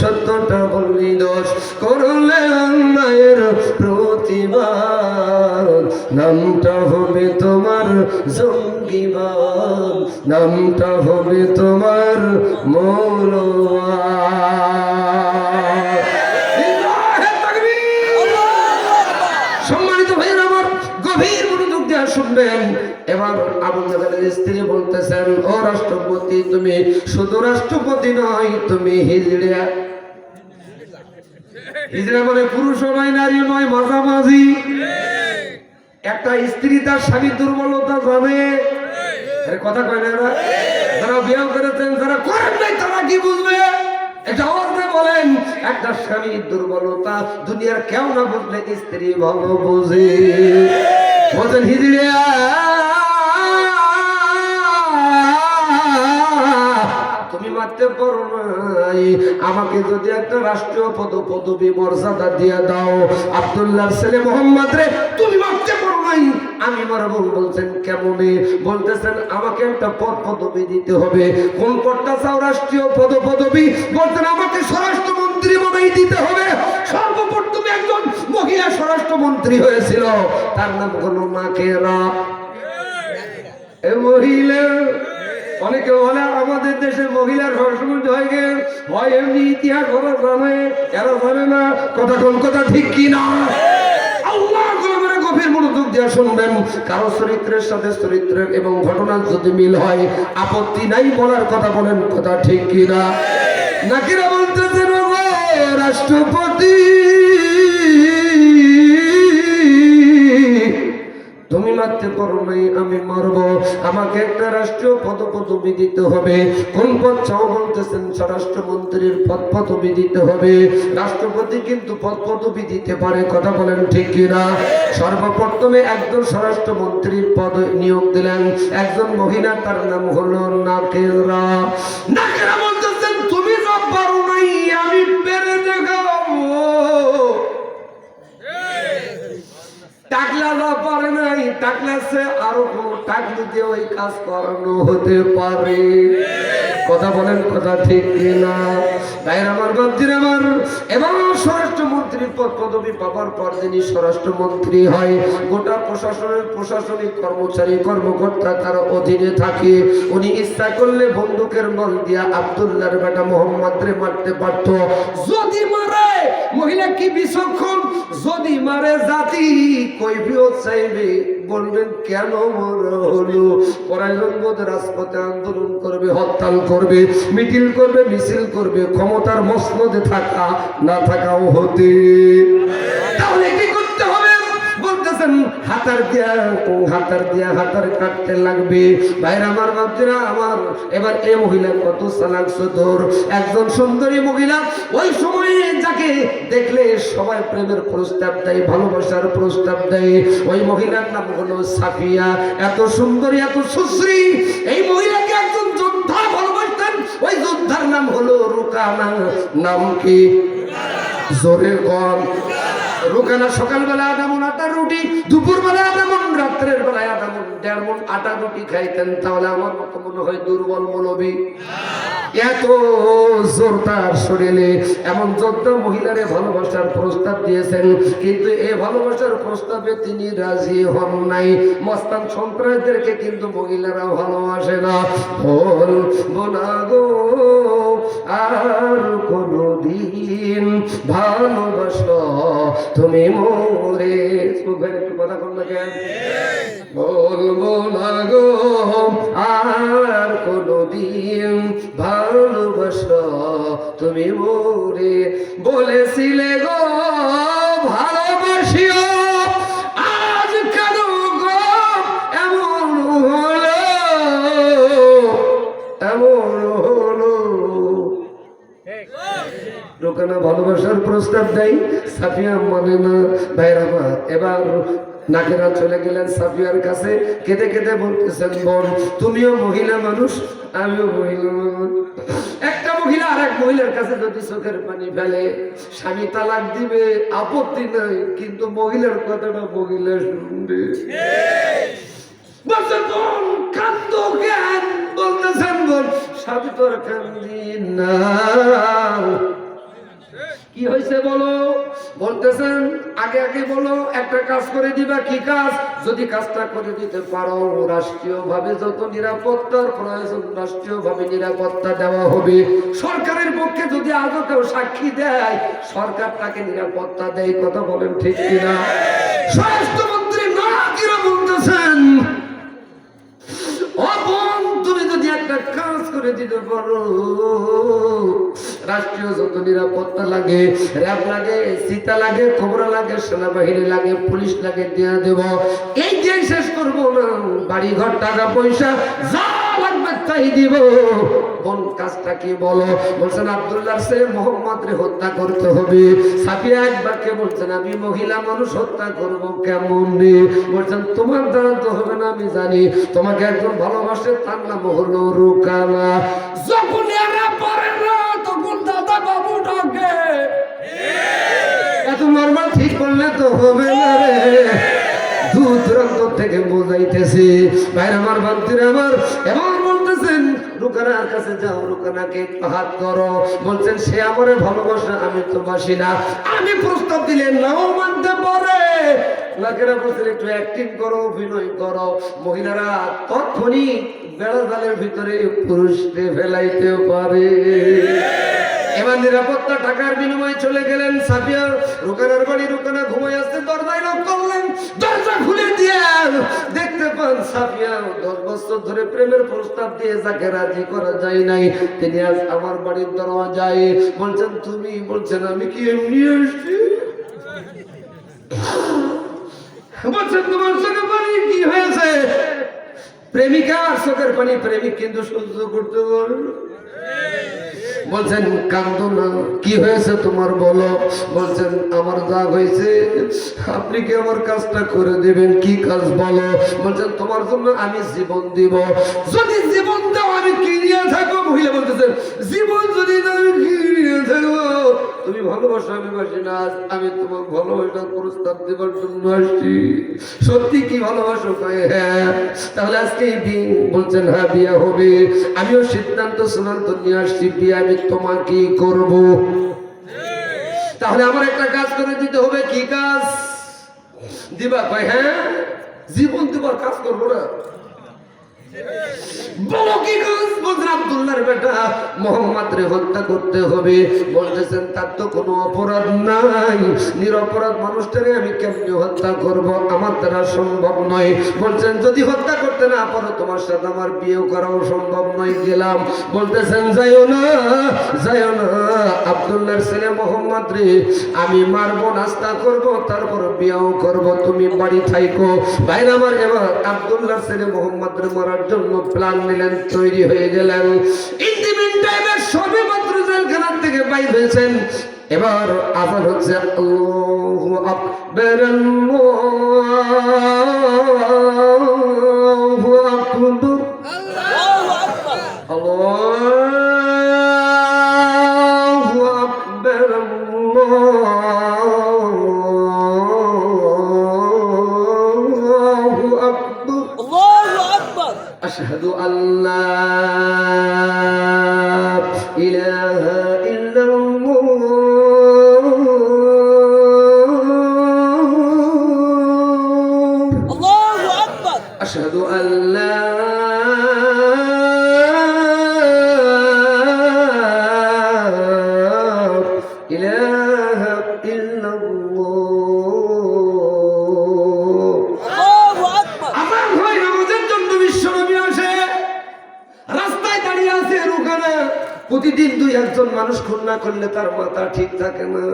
সত্যটা বললি দোষ করলে অন্যায়ের প্রতিবাদ। নামটা হবে তোমার জঙ্গিবাদ। নামটা হবে তোমার মৌলবাদ। আমার গভীর শুনবেন। এবার বলতেছেন, ও রাষ্ট্রপতি, তুমি শুধু রাষ্ট্রপতি নয়, তুমি হিজড়া হিজড়া মানে পুরুষ নয় নয়, মাঝামাঝি। একটা স্ত্রী তার স্বামীর দুর্বলতা কথা কয় না যারা করেছেন, যারা করেন নাই, তারা কি বুঝবে? বলেন, একটা স্বামীর দুর্বলতা দুনিয়ার কেউ না বুঝলে স্ত্রী ভালো বুঝে। বলছেন হিজড়িয়া মারতে পারো আমাকে যদি একটা রাষ্ট্রীয় পদ, পদবি, মর্যাদা দিয়ে দাও, আব্দুল্লাহর ছেলে মোহাম্মদ রে, তুমি মারতে পারো নাই আমি মারবো। বলছেন, কেমনে? বলতেছেন, আমাকে একটা পদ, পদবি দিতে হবে। কোন পদটা চাও? রাষ্ট্রীয় পদ, পদবি? বলছেন, আমাকে স্বরাষ্ট্রমন্ত্রী বানাই দিতে হবে। সর্বপ্রথম একজন মহিলা স্বরাষ্ট্রমন্ত্রী হয়েছিল। তার নাম হলো নাকেরা এ মহিলা অনেকে বলে, আমাদের দেশের মহিলার সংস্কৃতি হয়ে গেল হয় এমনি ইতিহাস ওরা জানে এরা জানে না কথা কোন কথা ঠিক কি না গভীর চরিত্রের সাথে চরিত্রের এবং ঘটনার যদি মিল হয়, আপত্তি নাই বলার কথা কথা ঠিক রাষ্ট্রপতি তুমি মারতে পারো নাই, আমি মারব। আমাকে একটা রাষ্ট্রীয় পদ পদবি দিতে হবে। কোন পদ চাও বলতেছেন স্বরাষ্ট্রমন্ত্রীর পদ পদবি দিতে হবে। রাষ্ট্রপতি কিন্তু পদ পদবি দিতে পারে, কথা বলেন ঠিক কিনা? সর্বপ্রথমে একজন স্বরাষ্ট্রমন্ত্রীর পদ নিয়োগ দিলেন। একজন মহিলা, তার নাম হলো নাকেরা নাকেরা পারে নাই আরও টাকলি দিয়ে ওই কাজ করানো হতে পারে। কথা বলেন কথা ঠিক আমার আমার, এবং স্বরাষ্ট্রমন্ত্রীর পদ পাবার পর যিনি স্বরাষ্ট্রমন্ত্রী হয়, গোটা প্রশাসনের প্রশাসনিক কর্মচারী, কর্মকর্তা তার অধীনে থাকে। উনি ইচ্ছা করলে বন্দুকের নল দিয়া আব্দুল্লাহর বেটা মোহাম্মদ রে মারতে পারত যদি মারে, মহিলা কি বিচক্ষণ? যদি মারে জাতি, কৈফিয়ত চাইবে। বলবেন, কেন মরা হলো? পরায়ণ বোধ রাজপথে আন্দোলন করবে, হরতাল করবে, মিছিল করবে মিছিল করবে, ক্ষমতার মসনদে থাকা, না থাকাও হতে। তাহলে হাতার দিয়া হাতার দিয়া হাতার কাটতে লাগবে। ভাইরা আমার বাচ্চারা আমার এবার এ মহিলা কত সালাক সদর। একজন সুন্দরী মহিলা, ওই সময়ে যাকে দেখলে সবাই প্রেমের প্রস্তাব দেয়, ভালোবাসার প্রস্তাব দেয়। ওই মহিলার নাম হলো সাফিয়া। এত সুন্দরী, এত সুশ্রী। এই মহিলাকে একজন যোদ্ধা ভালোবাসতেন। ওই যোদ্ধার নাম হলো রুকানা। নাম কি? জোরে গন রোকানা সকালবেলা আধা মন আটার রুটি, দুপুরবেলা আধা মন রাত্রের বেলায় আধা মন দেড় মন আটা রুটি খাইতেন, তাহলে আমার মতো মনে হয় দুর্বল মনবী এত জোর তার শরীরে এমন যোদ্ধা মহিলারে ভালোবাসার প্রস্তাব দিয়েছেন, কিন্তু এই ভালোবাসার প্রস্তাবে তিনি রাজি হন নাই। মস্তান সন্ত্রাসদেরকে কিন্তু মহিলারা ভালোবাসে না। বল বোনা গো আর কোনো দিন ভালোবাসো তুমি মোরে সুখের একটু কথা কর কেন? বলব না গো, আর কোনো দিন ভালোবাসো। তুমি মোরে বলেছিলে গো প্রস্তাব দেয় সাফিয়া মানে না ভাইরা মা এবার নাকেরা চলে গেলেন সাফিয়ার কাছে, কেঁদে কেঁদে বলতেছেন, বোন, তুমিও মহিলা মানুষ, আমিও মহিলা মানুষ। একটা মহিলা আর এক মহিলার কাছে যদি চোখের পানি ফেলে, স্বামী তালাক দিবে, আপত্তি নাই, কিন্তু মহিলার কথাটা মহিলা শুনবে। বলতেছেন, বোন, স্বামী তোর কান্দি না। কি হয়েছে বলো? বলতেছেন আগে আগে বলো একটা কাজ করে দিবা কি কাজ? যদি কাজটা করে দিতে পারো রাষ্ট্রীয় ভাবে যত নিরাপত্তার প্রয়োজন রাষ্ট্রীয় ভাবে নিরাপত্তা দেওয়া হবে। সরকারের পক্ষে যদি আজও কেউ সাক্ষী দেয় সরকার তাকে নিরাপত্তা দেয় কথা বলেন ঠিক কিনা? স্বরাষ্ট্রমন্ত্রী বলতেছেন বোন, তুমি যদি একটা কাজ করে দিতে পারো রাষ্ট্রীয় যত নিরাপত্তা লাগে, র্যাব লাগে, সীতা লাগে, খবর লাগে, সেনাবাহিনী লাগে, পুলিশ লাগে, দিয়ে দেব। এই দিয়ে শেষ করব না বাড়ি ঘর টাকা, পয়সা, যা লাগবে তাই দিব। কাজটা কি বলো? বলছেন, আব্দুল্লাহ সে মোহাম্মদ রে হত্যা করতে হবে। সাফিয়া একবারকে বলছেন, আমি মহিলা মানুষ, হত্যা করব কেমন? বলছেন, তোমার দ্বারা তো হবে না, আমি জানি। তোমাকে একজন ভালোবাসে, তার নাম হলো রুকানা। যখন করলে তো হবে না রে। দূর দূরান্ত থেকে বোঝাইতেছি। ভাইর আমার বান্তির আমার এমন বলতেছেন, রুকানার কাছে যাও, রুকানাকে হাত বলছেন, সে আমারে ভালোবাসে, আমি তো বাসি না। আমি প্রস্তাব দিলে নাও মানতে পারে। লোকেরা বলছেন, একটু অ্যাক্টিং করো, অভিনয় করো। মহিলারা বেড়া জালের ভিতরে পুরুষকে ফেলাইতে পারে। এবার নিরাপত্তা টাকার বিনিময়ে চলে গেলেন সাফিয়া। রুকানার বাড়ি ঘুমায় আসতে দরজায় নক করলেন। দরজা খুলে দিয়ে দেখতে পান সাফিয়া দশ বছর ধরে প্রেমের প্রস্তাব দিয়ে যাকে রাজি করা যায় নাই, তিনি আজ আমার বাড়ির দরওয়াজায়। বলছেন, তুমি, বলছেন, আমি কি এমনি আসছি বলছেন, তোমার চোখে পানি কি হয়েছে? প্রেমিকা চোখের পানি, প্রেমিক কিন্তু সহ্য করতে পারবে না। বলছেন, কান্দো না, কি হয়েছে তোমার বলো? বলছেন, আমার যা হয়েছে, আপনি কি আমার কাজটা করে দিবেন? কি কাজ বলো? বলছেন, তোমার জন্য আমি জীবন দিব। যদি জীবন দাও আমি কি নিয়ে থাকব মহিলা বলতেছেন আমি তোমার ভালোবাসার প্রস্তাব দেবার জন্য আসছি। সত্যি কি ভালোবাসো? কয়ে হ্যাঁ তাহলে আজকে দিন বলছেন হ্যাঁ বিয়ে হবে। আমিও সিদ্ধান্ত চূড়ান্ত নিয়ে আসছি, বিয়ে আমি তোমাকেই করব? তাহলে আমার একটা কাজ করে দিতে হবে, কি কাজ? দিবা, কয় হ্যাঁ জীবন দিবার কাজ করব না বলো কি কাজ বলছেন আব্দুল্লাহর বেটা আমি বলছেন, যদি হত্যা করতে না পারো, তোমার সাথে আমার বিয়েও করাও সম্ভব নয়, গেলাম। বলতেছেন, যাইও না যাইও না ছেলে মোহাম্মদ রে আমি মারবো, নাস্তা করব, তারপর বিয়েও করব। তুমি বাড়ি থাইকো। ভাইরা আমার এবার আব্দুল্লাহর ছেলে মোহাম্মদ রে জন্য প্ল্যান নিলেন, তৈরি হয়ে গেলেন। ইন্দিমিন সবে মাত্র জেলখানার থেকে বাইর হয়েছেন এবার আজান হচ্ছে, আল্লাহু আকবার, আল্লাহু أشهد أن لا إله إلا الله. الله أكبر. أشهد أن لا না প্রতিদিন দুই একজন মানুষ খুন না করলে তার মাথা ঠিক থাকে না।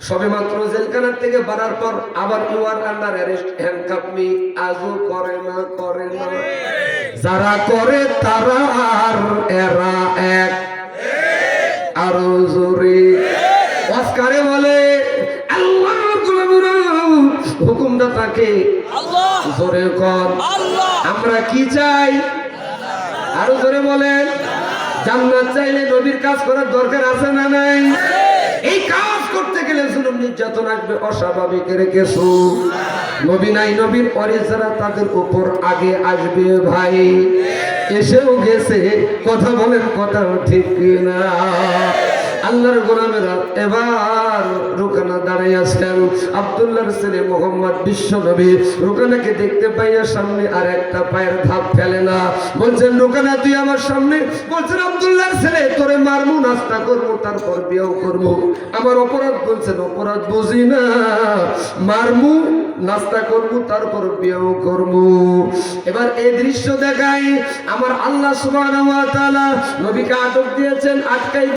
সবে মাত্র জেলখানার থেকে বাড়ার পর আবার you are under arrest handcuff me আজও করে না করে না। যারা করে তারা আর এরা এক। আরও জোরে। অস্কারে বলে হুকুমদাতাকে জোরে কর। আমরা কি চাই? আরও জোরে বলেন জান্নাত চাইলে নবীর কাজ করার দরকার আছে না নাই? এই কাজ করতে গেলে জুলুম নির্যাতন আসবে অস্বাভাবিকের কিছু নবী নাই নবীর পরে যারা তাদের উপর আগে আসবে ভাই। এসেও গেছে কথা বলেন কথা ঠিক না আল্লাহর গোলামেরা এবার রুকানা দাঁড়িয়ে আছেন। আব্দুল্লাহর ছেলে মোহাম্মদ বিশ্ব নবী। রুকানাকে দেখতে পাইয়া সামনে আর একটা পায়ের ধাপ ফেলে না। বলছেন, রুকানা, তুই আমার সামনে? বলছেন, আব্দুল্লাহর ছেলে, তোরে মারমু, নাস্তা করব তারপর বিয়েও করব আমার অপরাধ বলছেন, অপরাধ বুঝি না। মারমু, নাস্তা করব তারপর বিয়েও করব এবার এই দৃশ্য দেখাই। আমার আল্লাহ তাআলা নবীকে আটক দিয়েছেন, আটকাই